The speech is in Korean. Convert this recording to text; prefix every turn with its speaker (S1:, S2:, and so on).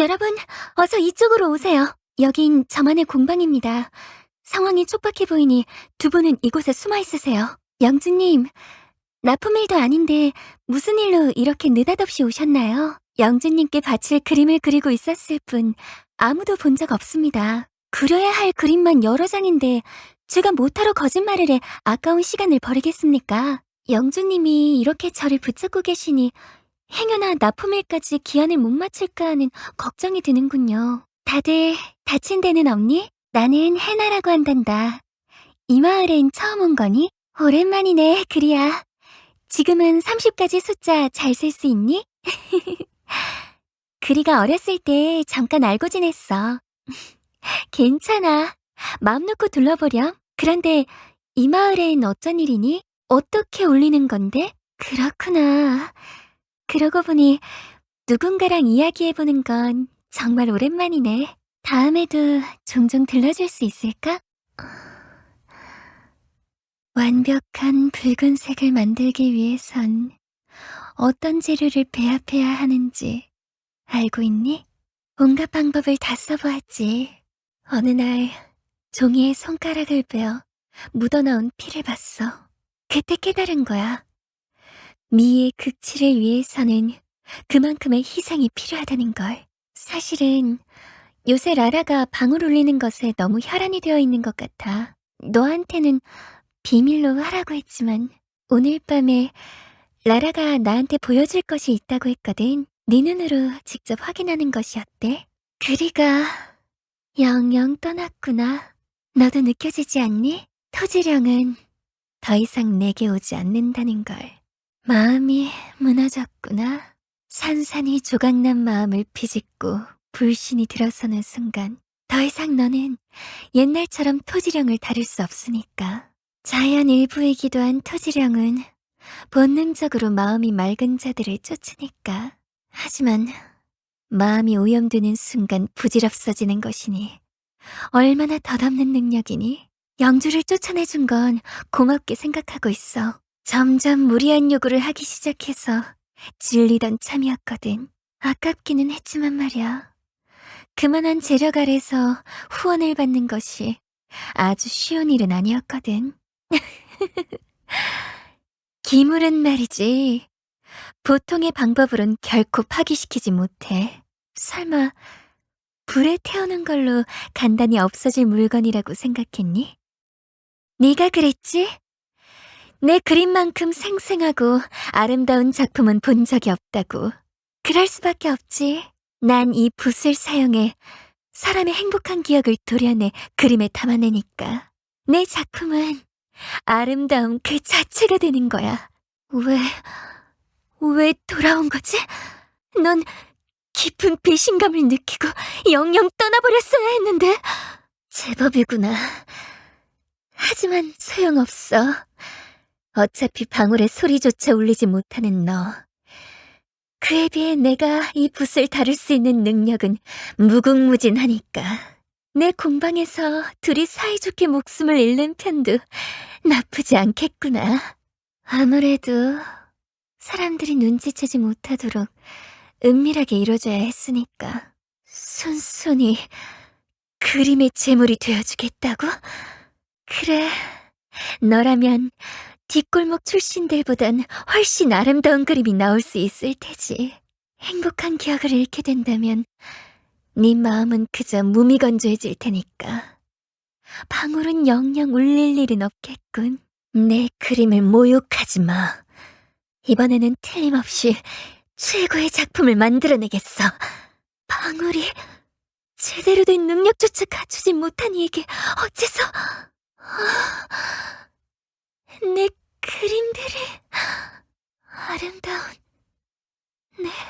S1: 여러분, 어서 이쪽으로 오세요. 여긴 저만의 공방입니다. 상황이 촉박해 보이니 두 분은 이곳에 숨어 있으세요. 영주님, 나쁜 일도 아닌데 무슨 일로 이렇게 느닷없이 오셨나요? 영주님께 바칠 그림을 그리고 있었을 뿐 아무도 본 적 없습니다. 그려야 할 그림만 여러 장인데 제가 못하러 거짓말을 해 아까운 시간을 버리겠습니까? 영주님이 이렇게 저를 붙잡고 계시니 행여나 납품일까지 기한을 못 맞출까 하는 걱정이 드는군요. 다들 다친 데는 없니? 나는 해나라고 한단다. 이 마을엔 처음 온 거니? 오랜만이네, 그리야. 지금은 30까지 숫자 잘쓸수 있니? 그리가 어렸을 때 잠깐 알고 지냈어. 괜찮아. 마음 놓고 둘러보렴. 그런데 이 마을엔 어쩐 일이니? 어떻게 올리는 건데? 그렇구나. 그러고 보니 누군가랑 이야기해보는 건 정말 오랜만이네. 다음에도 종종 들러줄 수 있을까? 완벽한 붉은색을 만들기 위해선 어떤 재료를 배합해야 하는지 알고 있니? 온갖 방법을 다 써보았지. 어느 날 종이에 손가락을 베어 묻어나온 피를 봤어. 그때 깨달은 거야. 미의 극치를 위해서는 그만큼의 희생이 필요하다는 걸. 사실은 요새 라라가 방울 울리는 것에 너무 혈안이 되어 있는 것 같아. 너한테는 비밀로 하라고 했지만 오늘 밤에 라라가 나한테 보여줄 것이 있다고 했거든. 네 눈으로 직접 확인하는 것이 어때? 그리가 영영 떠났구나. 너도 느껴지지 않니? 토지령은 더 이상 내게 오지 않는다는 걸. 마음이 무너졌구나. 산산이 조각난 마음을 비집고 불신이 들어서는 순간 더 이상 너는 옛날처럼 토지령을 다룰 수 없으니까. 자연 일부이기도 한 토지령은 본능적으로 마음이 맑은 자들을 쫓으니까. 하지만 마음이 오염되는 순간 부질없어지는 것이니 얼마나 덧없는 능력이니? 영주를 쫓아내준 건 고맙게 생각하고 있어. 점점 무리한 요구를 하기 시작해서 질리던 참이었거든. 아깝기는 했지만 말이야. 그만한 재력 아래서 후원을 받는 것이 아주 쉬운 일은 아니었거든. 기물은 말이지. 보통의 방법으론 결코 파기시키지 못해. 설마 불에 태우는 걸로 간단히 없어질 물건이라고 생각했니? 네가 그랬지? 내 그림만큼 생생하고 아름다운 작품은 본 적이 없다고. 그럴 수밖에 없지. 난 이 붓을 사용해 사람의 행복한 기억을 도려내 그림에 담아내니까. 내 작품은 아름다움 그 자체가 되는 거야. 왜, 왜 돌아온 거지? 넌 깊은 배신감을 느끼고 영영 떠나버렸어야 했는데. 제법이구나. 하지만 소용없어. 어차피 방울의 소리조차 울리지 못하는 너. 그에 비해 내가 이 붓을 다룰 수 있는 능력은 무궁무진하니까. 내 공방에서 둘이 사이좋게 목숨을 잃는 편도 나쁘지 않겠구나. 아무래도 사람들이 눈치채지 못하도록 은밀하게 이루어져야 했으니까. 순순히 그림의 제물이 되어주겠다고? 그래, 너라면 뒷골목 출신들보단 훨씬 아름다운 그림이 나올 수 있을 테지. 행복한 기억을 잃게 된다면 네 마음은 그저 무미건조해질 테니까. 방울은 영영 울릴 일은 없겠군. 내 그림을 모욕하지 마. 이번에는 틀림없이 최고의 작품을 만들어내겠어. 방울이 제대로 된 능력조차 갖추지 못한 이에게 어째서... 아, るんだ。ねえ。